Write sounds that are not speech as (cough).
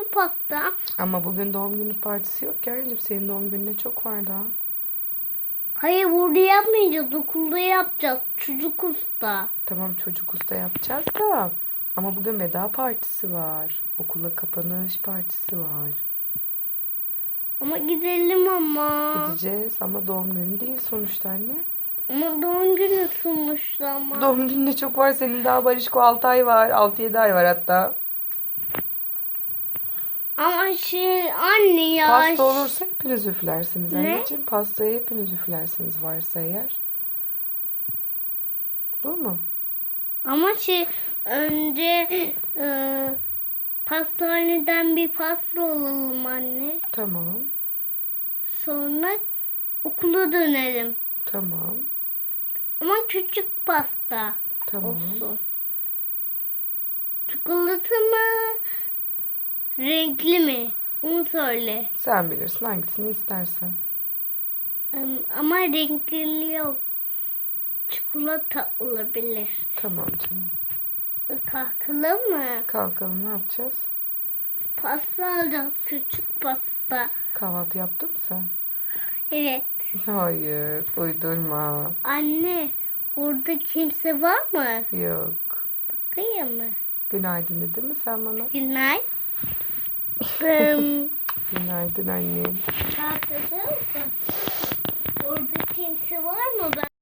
günü pasta. Ama bugün doğum günü partisi yok ki anneciğim. Senin doğum gününe çok var daha. Hayır burada yapmayacağız. Okulda yapacağız. Çocuk usta. Tamam çocuk usta yapacağız da. Ama bugün veda partisi var. Okula kapanış partisi var. Ama gidelim ama. Gideceğiz ama doğum günü değil sonuçta anne. Ama doğum günü sonuçta ama. Doğum gününe çok var. Senin daha Barışko 6 ay var. 6-7 ay var hatta. Ama şey anne ya. Pasta olursa hepiniz üflersiniz Ne? anneciğim. Pastayı hepiniz üflersiniz varsa eğer. Olur mu? Ama şey önce e, pastaneden bir pasta alalım anne. Tamam. Sonra okula dönelim. Tamam. Ama küçük pasta Tamam. olsun. Çikolata mı? Renkli mi? Onu söyle. Sen bilirsin hangisini istersen. Ama renkli yok. Çikolata olabilir. Tamam canım. Kalkalım mı? Kalkalım ne yapacağız? Pasta alacağız. Küçük pasta. Kahvaltı yaptın mı sen? Evet. (laughs) Hayır. Uydurma. Anne orada kimse var mı? Yok. Bakayım mı? Günaydın dedin mi sen bana? Günay. Bım. Günaydın annem. Kalkacağız mı? Orada kimse var mı? Ben